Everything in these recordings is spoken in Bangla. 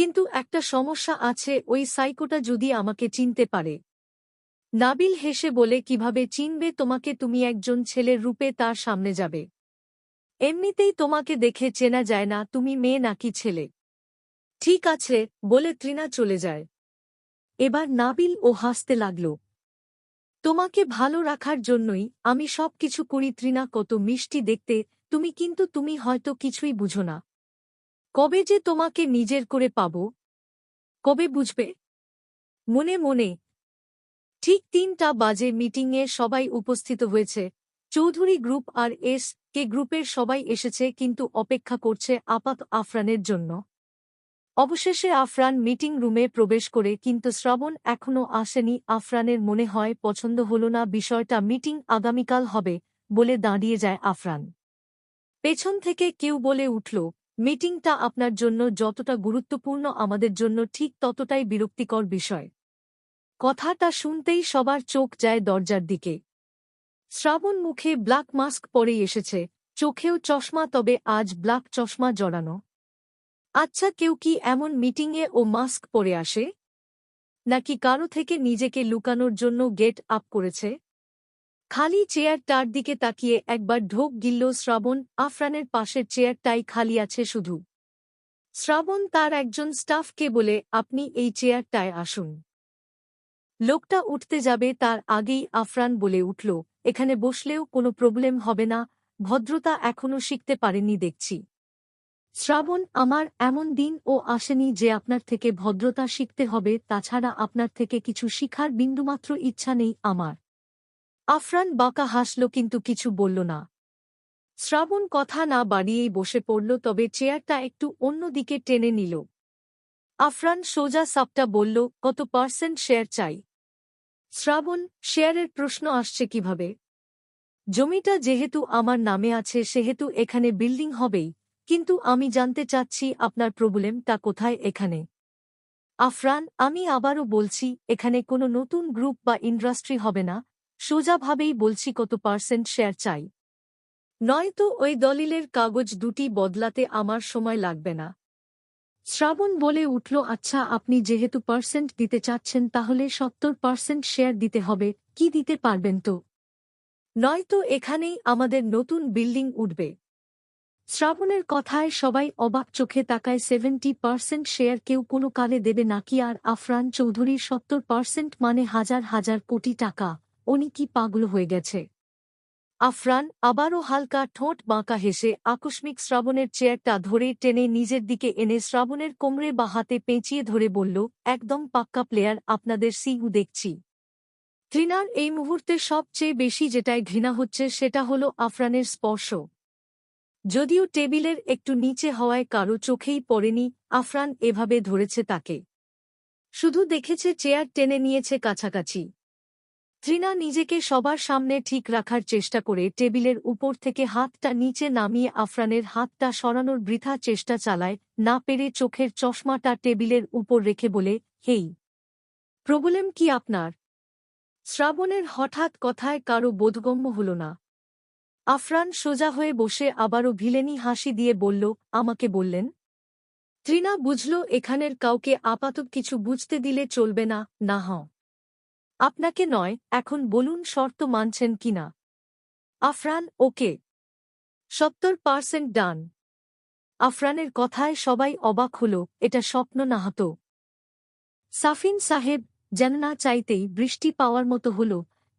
কিন্তু একটা সমস্যা আছে, ওই সাইকোটা যদি আমাকে চিনতে পারে। নাবিল হেসে বলে, কীভাবে চিনবে তোমাকে তুমি একজন ছেলের রূপে তার সামনে যাবে? এমনিতেই তোমাকে দেখে চেনা যায় না, তুমি মেয়ে নাকি ছেলে। ঠিক আছে, বলে তৃণা চলে যায়। এবার নাবিল ও হাসতে লাগল। তোমাকে ভালো রাখার জন্যই আমি সব কিছু করি, তৃণা কত মিষ্টি দেখতে, তুমি কিন্তু তুমি হয়তো কিছুই বুঝো না। কবে যে তোমাকে নিজের করে পাব? কবে বুঝবে? মনে মনে। ঠিক তিনটা বাজে মিটিংয়ে সবাই উপস্থিত হয়েছে। চৌধুরী গ্রুপ আর এস কে গ্রুপের সবাই এসেছে কিন্তু অপেক্ষা করছে আপাত আফরানের জন্য। অবশেষে আফরান মিটিং রুমে প্রবেশ করে কিন্তু শ্রাবণ এখনও আসেনি। আফরানের মনে হয় পছন্দ হল না বিষয়টা মিটিং আগামীকাল হবে বলে দাঁড়িয়ে যায় আফরান। পেছন থেকে কেউ বলে উঠল মিটিংটা আপনার জন্য যতটা গুরুত্বপূর্ণ, আমাদের জন্য ঠিক ততটাই বিরক্তিকর বিষয়। কথাটা শুনতেই সবার চোখ যায় দরজার দিকে। শ্রাবণ মুখে ব্ল্যাক মাস্ক পরেই এসেছে। চোখেও চশমা, তবে আজ ব্ল্যাক চশমা জড়ানো। আচ্ছা কেউ কি এমন মিটিংয়ে ও মাস্ক পরে আসে? নাকি কারও থেকে নিজেকে লুকানোর জন্য গেট আপ করেছে? খালি চেয়ারটার দিকে তাকিয়ে একবার ঢোক গিলল শ্রাবণ, আফরানের পাশের চেয়ারটাই খালি আছে শুধু। শ্রাবণ তার একজন স্টাফকে বলে, আপনি এই চেয়ারটায় আসুন। লোকটা উঠতে যাবে তার আগেই আফরান বলে উঠল, এখানে বসলেও কোনো প্রবলেম হবে না, ভদ্রতা এখনও শিখতে পারেনি দেখছি। শ্রাবণ, আমার এমন দিন ও আসেনি যে আপনার থেকে ভদ্রতা শিখতে হবে, তাছাড়া আপনার থেকে কিছু শিখার বিন্দুমাত্র ইচ্ছা নেই আমার। আফরান বাঁকা হাসল কিন্তু কিছু বলল না। শ্রাবণ কথা না বাড়িয়েই বসে পড়ল, তবে চেয়ারটা একটু অন্যদিকে টেনে নিল। আফরান সোজা সাপটা বলল, কত পার্সেন্ট শেয়ার চাই? শ্রাবণ, শেয়ারের প্রশ্ন আসছে কীভাবে? জমিটা যেহেতু আমার নামে আছে, সেহেতু এখানে বিল্ডিং হবেই, কিন্তু আমি জানতে চাচ্ছি আপনার প্রবলেমটা কোথায়, এখানে? আফরান, আমি আবারও বলছি, এখানে কোনো নতুন গ্রুপ বা ইন্ডাস্ট্রি হবে না সোজাভাবেই বলছি কত পার্সেন্ট শেয়ার চাই। নয়তো ওই দলিলের কাগজ দুটি বদলাতে আমার সময় লাগবে না। শ্রাবণ বলে উঠল আচ্ছা আপনি যেহেতু পার্সেন্ট দিতে চাচ্ছেন, তাহলে সত্তর পার্সেন্ট শেয়ার দিতে হবে, কি দিতে পারবেন তো? নয়তো এখানেই আমাদের নতুন বিল্ডিং উঠবে। শ্রাবণের কথায় সবাই অবাক চোখে তাকায়, সেভেন্টি পার্সেন্ট শেয়ার কেউ কোনো কালে দেবে নাকি? আর আফরান চৌধুরীর সত্তর পার্সেন্ট মানে হাজার হাজার কোটি টাকা। উনি কি পাগল হয়ে গেছে? আফরান আবারও হালকা ঠোঁট বাঁকা হেসে আকস্মিক শ্রাবণের চেয়ারটা ধরে টেনে নিজের দিকে এনে শ্রাবণের কোমরে বা হাতে পেঁচিয়ে ধরে বলল, একদম পাক্কা প্লেয়ার, আপনাদের সিউ দেখছি। তৃণার এই মুহূর্তে সবচেয়ে বেশি যেটায় ঘৃণা হচ্ছে সেটা হল আফরানের স্পর্শ। যদিও টেবিলের একটু নিচে হওয়ায় কারও চোখেই পড়েনি, আফরান এভাবে ধরেছে তাকে। শুধু দেখেছে চেয়ার টেনে নিয়েছে কাছাকাছি। তৃণা নিজেকে সবার সামনে ঠিক রাখার চেষ্টা করে টেবিলের উপর থেকে হাতটা নিচে নামিয়ে আফরানের হাতটা সরানোর বৃথা চেষ্টা চালায়, না পেরে চোখের চশমাটা টেবিলের উপর রেখে বলে, হেই, প্রবলেম কি আপনার? শ্রাবণের হঠাৎ কথায় কারও বোধগম্য হল না। আফরান সোজা হয়ে বসে আবারও ভিলেনি হাসি দিয়ে বলল, আমাকে বললেন? তৃণা বুঝল, এখানের কাউকে আপাতত কিছু বুঝতে দিলে চলবে না। না, হ। আপনাকে নয়, এখন বলুন শর্ত মানছেন কিনা। আফরান, ওকে। সত্তর পার্সেন্ট ডান। আফরানের কথায় সবাই অবাক হল, এটা স্বপ্ন না হতো সাফিন সাহেব, যেন না চাইতেই বৃষ্টি পাওয়ার মতো হল,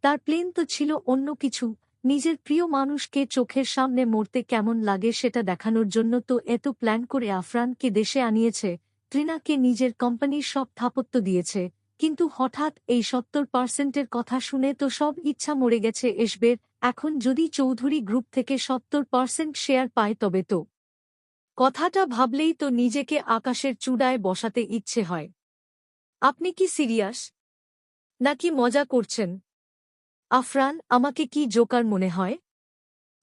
তার প্লেন তো ছিল অন্য কিছু, নিজের প্রিয় মানুষকে চোখের সামনে মরতে কেমন লাগে সেটা দেখানোর জন্য তো এত প্ল্যান করে আফরানকে দেশে আনিয়েছে, তৃণাকে নিজের কোম্পানির সব স্থাপত্য দিয়েছে কিন্তু হঠাৎ এই সত্তর পার্সেন্টের কথা শুনে তো সব ইচ্ছা মরে গেছে, এসবের। এখন যদি চৌধুরী গ্রুপ থেকে সত্তর পার্সেন্ট শেয়ার পায় তবে তো। কথাটা ভাবলেই তো নিজেকে আকাশের চূড়ায় বসাতে ইচ্ছে হয়। আপনি কি সিরিয়াস? নাকি মজা করছেন? আফরান, আমাকে কি জোকার মনে হয়?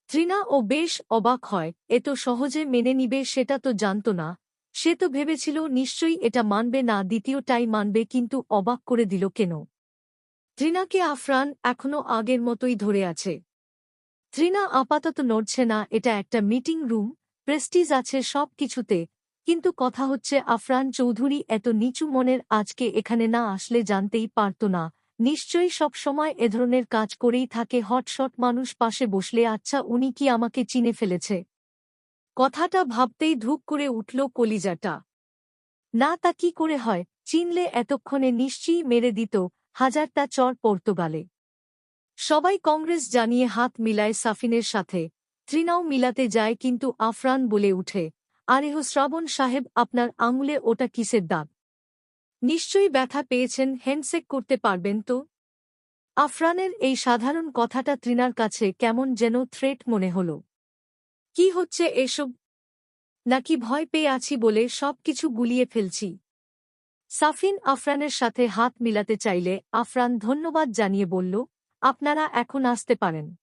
তৃণা ও বেশ অবাক হয় এত সহজে মেনে নিবে, সেটা তো জানত না। সে তো ভেবেছিল, নিশ্চয়ই এটা মানবে না, দ্বিতীয়টাই মানবে, কিন্তু অবাক করে দিল কেন? তৃণাকে আফরান এখনও আগের মতোই ধরে আছে। তৃণা আপাতত নড়ছে না, এটা একটা মিটিং রুম, প্রেস্টিজ আছে সব কিছুতে, কিন্তু কথা হচ্ছে আফরান চৌধুরী এত নিচু মনের আজকে এখানে না আসলে জানতেই পারত না, নিশ্চয়ই সব সময় এ ধরনের কাজ করেই থাকে, হটশট মানুষ পাশে বসলে আচ্ছা উনি কি আমাকে চিনে ফেলেছে? কথাটা ভাবতেই ধুক করে উঠল কলিজাটা। না তা কি করে হয়? চিনলে এতক্ষণে নিশ্চয়ই মেরে দিত, হাজারটা চর পর্তুগালে। সবাই কংগ্রেস জানিয়ে হাত মিলায় সাফিনের সাথে। তৃণাও মিলাতে যায় কিন্তু আফরান বলে উঠে আরেহ শ্রাবণ সাহেব, আপনার আঙুলে ওটা কিসের দাগ? নিশ্চয়ই ব্যথা পেয়েছেন, হ্যান্ডশেক করতে পারবেন তো? আফরানের এই সাধারণ কথাটা তৃণার কাছে কেমন যেন থ্রেট মনে হল। কি হচ্ছে এসব? নাকি ভয় পেয়ে আছি বলে সব কিছু গুলিয়ে ফেলছি। সাফিন আফরানের সাথে হাত মিলাতে চাইলে আফরান ধন্যবাদ জানিয়ে বলল, আপনারা এখন আসতে পারেন।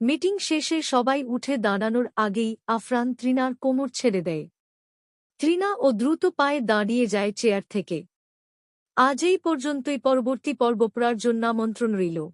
মিটিং শেষে সবাই উঠে দাঁড়ানোর আগেই আফরান তৃণার কোমর ছেড়ে দেয়। তৃণা ও দ্রুত পায়ে দাঁড়িয়ে যায় চেয়ার থেকে। আজ এই পর্যন্তই পরবর্তী পর্ব পড়ার জন্য আমন্ত্রণ রইল।